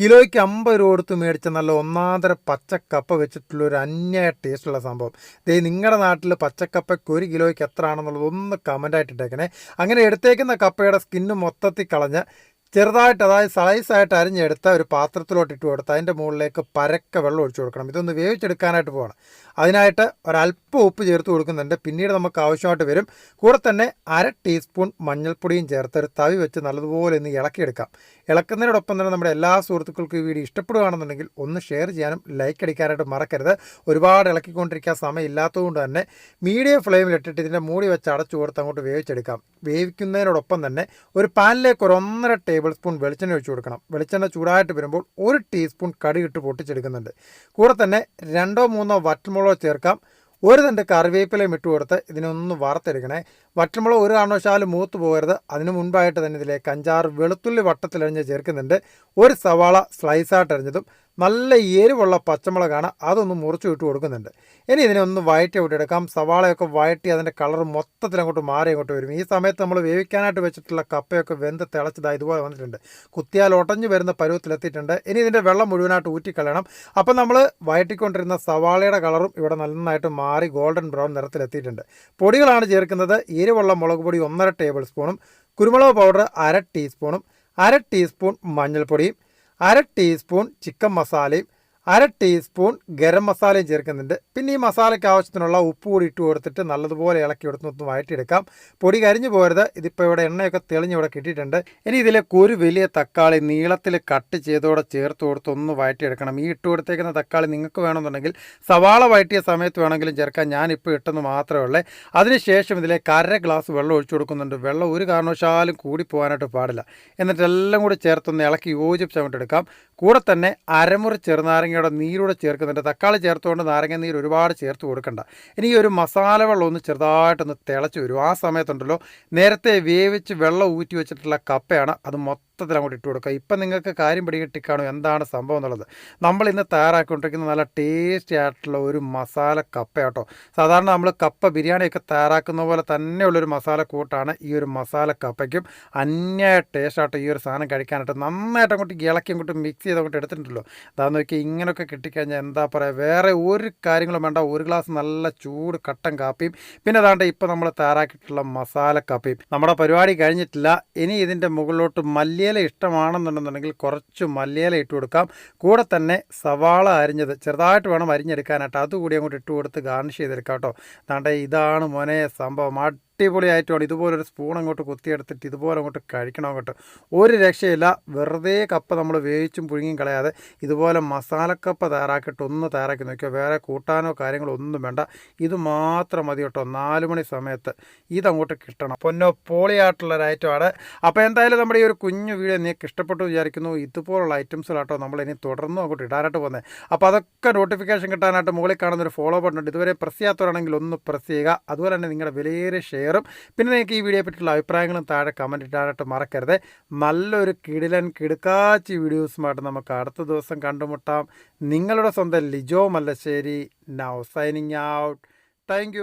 കിലോയ്ക്ക് അമ്പത് രൂപ കൊടുത്ത് മേടിച്ച നല്ല ഒന്നാന്തര പച്ചക്കപ്പ വെച്ചിട്ടുള്ള ഒരു അന്യായ ടേസ്റ്റുള്ള സംഭവം. ദേ നിങ്ങളുടെ നാട്ടിൽ പച്ചക്കപ്പയ്ക്ക് ഒരു കിലോയ്ക്ക് എത്ര ആണെന്നുള്ളത് ഒന്ന് കമന്റായിട്ട് ഇട്ടേക്കണേ. അങ്ങനെ എടുത്തേക്കുന്ന കപ്പയുടെ സ്കിന്ന് മൊത്തത്തിൽ കളഞ്ഞ് ചെറുതായിട്ട് അതായത് സൈസായിട്ട് അരിഞ്ഞെടുത്ത ഒരു പാത്രത്തിലോട്ട് ഇട്ട് കൊടുത്ത് അതിന്റെ മുകളിലേക്ക് പരക്ക വെള്ളം ഒഴിച്ചു കൊടുക്കണം. ഇതൊന്ന് വേവിച്ചെടുക്കാനായിട്ട് പോകണം. അതിനായിട്ട് ഒരല്പം ഉപ്പ് ചേർത്ത് കൊടുക്കുന്നുണ്ട്. പിന്നീട് നമുക്ക് ആവശ്യമായിട്ട് വരും. കൂടെ തന്നെ അര ടീസ്പൂൺ മഞ്ഞൾപ്പൊടിയും ചേർത്ത് ഒരു തവി വെച്ച് നല്ലതുപോലെ ഒന്ന് ഇളക്കിയെടുക്കാം. ഇളക്കുന്നതിനോടൊപ്പം തന്നെ നമ്മുടെ എല്ലാ സുഹൃത്തുക്കൾക്കും ഈ വീഡിയോ ഇഷ്ടപ്പെടുകയാണെന്നുണ്ടെങ്കിൽ ഒന്ന് ഷെയർ ചെയ്യാനും ലൈക്ക് അടിക്കാനായിട്ട് മറക്കരുത്. ഒരുപാട് ഇളക്കിക്കൊണ്ടിരിക്കാൻ സമയം ഇല്ലാത്തതുകൊണ്ട് തന്നെ മീഡിയം ഫ്ലെയിമിലിട്ടിട്ട് ഇതിന്റെ മൂടി വെച്ച് അടച്ചു കൊടുത്ത് അങ്ങോട്ട് വേവിച്ചെടുക്കാം. വേവിക്കുന്നതിനോടൊപ്പം തന്നെ ഒരു പാനിലേക്ക് ഒരു ഒന്നര ടേബിൾ സ്പൂൺ വെളിച്ചെണ്ണ ഒഴിച്ചു കൊടുക്കണം. വെളിച്ചെണ്ണ ചൂടായിട്ട് വരുമ്പോൾ ഒരു ടീസ്പൂൺ കടുകിട്ട് പൊട്ടിച്ചെടുക്കുന്നുണ്ട്. കൂടെ തന്നെ രണ്ടോ മൂന്നോ വറ്റൽമുളകോ ചേർക്കാം. ഒരു തണ്ട് കറിവേപ്പിലയും ഇട്ട് കൊടുത്ത് ഇതിനൊന്ന് വറുത്തെടുക്കണേ. വറ്റൽമുളക് ഒരു കാരണവശാലും മൂത്ത് പോകരുത്. അതിന് മുൻപായിട്ട് തന്നെ ഇതിലേക്ക് അഞ്ചാറ് വെളുത്തുള്ളി വട്ടത്തിലരിഞ്ഞ് ചേർക്കുന്നുണ്ട്. ഒരു സവാള സ്ലൈസായിട്ട് അരിഞ്ഞതും നല്ല എരിവുള്ള പച്ചമുളകാണ് അതൊന്ന് മുറിച്ച് ഇട്ട് കൊടുക്കുന്നുണ്ട്. ഇനി ഇതിനെ ഒന്ന് വയറ്റി വിട്ടെടുക്കാം സവാളയൊക്കെ വയറ്റി അതിന്റെ കളർ മൊത്തത്തിൽ അങ്ങോട്ട് മാറി അങ്ങോട്ട് വരും. ഈ സമയത്ത് നമ്മൾ വേവിക്കാനായിട്ട് വെച്ചിട്ടുള്ള കപ്പയൊക്കെ വെന്ത് തിളച്ചതായി ഇതുപോലെ വന്നിട്ടുണ്ട്. കുത്തിയാൽ ഒട്ടഞ്ഞു വരുന്ന പരുവത്തിലെത്തിയിട്ടുണ്ട് ഇനി ഇതിന്റെ വെള്ളം മുഴുവനായിട്ട് ഊറ്റിക്കളയണം. അപ്പം നമ്മൾ വയറ്റിക്കൊണ്ടിരുന്ന സവാളയുടെ കളറും ഇവിടെ നന്നായിട്ട് മാറി ഗോൾഡൻ ബ്രൗൺ നിറത്തിലെത്തിയിട്ടുണ്ട് പൊടികളാണ് ചേർക്കുന്നത്. എരിവുള്ള മുളക് പൊടി ഒന്നര ടേബിൾ സ്പൂണും കുരുമുളക് പൗഡർ അര ടീസ്പൂണും അര ടീസ്പൂൺ മഞ്ഞൾപ്പൊടിയും അര ടീസ്പൂൺ ചിക്കൻ മസാലയും അര ടീസ്പൂൺ ഗരം മസാലയും ചേർക്കുന്നുണ്ട്. പിന്നെ ഈ മസാലയ്ക്ക് ആവശ്യത്തിനുള്ള ഉപ്പ് കൂടി ഇട്ട് കൊടുത്തിട്ട് നല്ലതുപോലെ ഇളക്കി എടുത്ത് ഒന്ന് വഴറ്റിയെടുക്കാം പൊടി കരിഞ്ഞു പോരുത്. ഇതിപ്പോൾ ഇവിടെ എണ്ണയൊക്കെ തെളിഞ്ഞ് ഇവിടെ കിട്ടിയിട്ടുണ്ട്. ഇനി ഇതിലേക്ക് ഒരു വലിയ തക്കാളി നീളത്തിൽ കട്ട് ചെയ്തോടെ ചേർത്ത് കൊടുത്ത് ഒന്ന് വഴറ്റിയെടുക്കണം. ഈ ഇട്ട് കൊടുത്തേക്കുന്ന തക്കാളി നിങ്ങൾക്ക് വേണമെന്നുണ്ടെങ്കിൽ സവാള വഴറ്റിയ സമയത്ത് വേണമെങ്കിലും ചേർക്കാം. ഞാനിപ്പോൾ ഇട്ടെന്ന് മാത്രമേ ഉള്ളൂ. അതിനുശേഷം ഇതിലേക്ക് അര ഗ്ലാസ് വെള്ളം ഒഴിച്ചു കൊടുക്കുന്നുണ്ട്. വെള്ളം ഒരു കാരണവശാലും കൂടി പോകാനായിട്ട് പാടില്ല. എന്നിട്ട് എല്ലാം കൂടി ചേർത്തൊന്ന് ഇളക്കി യോജിപ്പിച്ച് അങ്ങോട്ട് കൂടെ തന്നെ അരമുറി ചെറുനാരങ്ങയുടെ നീരൂടെ ചേർക്കുന്നുണ്ട്. തക്കാളി ചേർത്തുകൊണ്ട് നാരങ്ങ നീര് ഒരുപാട് ചേർത്ത് കൊടുക്കണ്ട. ഇനി ഒരു മസാല വെള്ളം ഒന്ന് ചെറുതായിട്ടൊന്ന് തിളച്ച് വരും. ആ സമയത്തുണ്ടല്ലോ നേരത്തെ വേവിച്ച് വെള്ളം ഊറ്റി വെച്ചിട്ടുള്ള കപ്പയാണ്. അത് മൊത്തത്തിൽ അങ്ങോട്ട് ഇട്ട് കൊടുക്കുക. ഇപ്പം നിങ്ങൾക്ക് കാര്യം പിടികിട്ടിക്കാണോ എന്താണ് സംഭവം എന്നുള്ളത്. നമ്മൾ ഇന്ന് തയ്യാറാക്കിക്കൊണ്ടിരിക്കുന്ന നല്ല ടേസ്റ്റി ആയിട്ടുള്ള ഒരു മസാല കപ്പ കേട്ടോ. സാധാരണ നമ്മൾ കപ്പ ബിരിയാണിയൊക്കെ തയ്യാറാക്കുന്ന പോലെ തന്നെയുള്ളൊരു മസാല കൂട്ടാണ് ഈ ഒരു മസാല കപ്പയ്ക്കും. അന്യായ ടേസ്റ്റായിട്ട് ഈ ഒരു സാധനം കഴിക്കാനായിട്ട്. നന്നായിട്ട് അങ്ങോട്ട് ഇളക്കി അങ്ങോട്ട് മിക്സ് ചെയ്ത് അങ്ങോട്ട് എടുത്തിട്ടുണ്ടല്ലോ. അതാന്ന് നോക്കി ഇങ്ങനെയൊക്കെ കിട്ടിക്കഴിഞ്ഞാൽ എന്താ പറയുക വേറെ ഒരു കാര്യങ്ങളും വേണ്ട. ഒരു ഗ്ലാസ് നല്ല ചൂട് കട്ടൻ കാപ്പിയും. പിന്നെ അതാണ്ട് ഇപ്പോൾ നമ്മൾ തയ്യാറാക്കിയിട്ടുള്ള മസാല കാപ്പിയും. നമ്മുടെ പരിപാടി കഴിഞ്ഞിട്ടില്ല. ഇനി ഇതിന്റെ മുകളിലോട്ട് മല്ലിയില ഇഷ്ടമാണെന്നുണ്ടെന്നുണ്ടെങ്കിൽ കുറച്ച് മല്ലിയില ഇട്ട് കൊടുക്കാം. കൂടെ തന്നെ സവാള അരിഞ്ഞത് ചെറുതായിട്ട് വേണം അരിഞ്ഞെടുക്കാനായിട്ട്. അതുകൂടി അങ്ങോട്ട് ഇട്ട് കൊടുത്ത് ഗാർണിഷ് ചെയ്തെടുക്കാം കേട്ടോ. ഇതാണ് മോനെ സംഭവം. അടിപൊളിയായിട്ടുമാണ് ഇതുപോലൊരു സ്പൂൺ അങ്ങോട്ട് കുത്തിയെടുത്തിട്ട് ഇതുപോലെ അങ്ങോട്ട് കഴിക്കണം അങ്ങോട്ട്. ഒരു രക്ഷയില്ല. വെറുതെ കപ്പ നമ്മൾ വേവിച്ചും പുഴുങ്ങിയും കളയാതെ ഇതുപോലെ മസാലക്കപ്പ തയ്യാറാക്കിയിട്ട് ഒന്ന് തയ്യാറാക്കി നോക്കിയോ? വേറെ കൂട്ടാനോ കാര്യങ്ങളോ ഒന്നും വേണ്ട. ഇത് മാത്രം മതി കേട്ടോ. നാല് മണി സമയത്ത്. ഇതങ്ങോട്ട് കിട്ടണം. പൊന്നോ പോളിയായിട്ടുള്ള ഒരു ഐറ്റമാണ് അപ്പോൾ എന്തായാലും നമ്മുടെ ഈ ഒരു കുഞ്ഞു വീഡിയോ നിങ്ങൾക്ക് ഇഷ്ടപ്പെട്ടു വിചാരിക്കുന്നു. ഇതുപോലുള്ള ഐറ്റംസിലാട്ടോ നമ്മൾ ഇനി തുടർന്നും അങ്ങോട്ട് ഇടാനായിട്ട് പോകുന്നത് അപ്പോൾ അതൊക്കെ നോട്ടിഫിക്കേഷൻ കിട്ടാനായിട്ട് മുകളിൽ കാണുന്ന ഒരു ഫോളോ ബട്ടൺ ഉണ്ട്. ഇതുവരെ പ്രസ് ചെയ്യാത്തവരാണെങ്കിൽ ഒന്ന് പ്രസ് ചെയ്യുക. അതുപോലെ തന്നെ നിങ്ങളുടെ വിലയേറിയ ഷെയറും പിന്നെ നിങ്ങൾക്ക് ഈ വീഡിയോയെ പറ്റിയുള്ള അഭിപ്രായങ്ങളും താഴെ കമന്റ് ഇടാനായിട്ട് മറക്കരുത്. നല്ലൊരു കിടിലൻ കിടുക്കാച്ചി വീഡിയോസുമായിട്ട് നമുക്ക് അടുത്ത ദിവസം കണ്ടുമുട്ടാം. നിങ്ങളുടെ സ്വന്തം Lijo Mallassery. Now signing out thank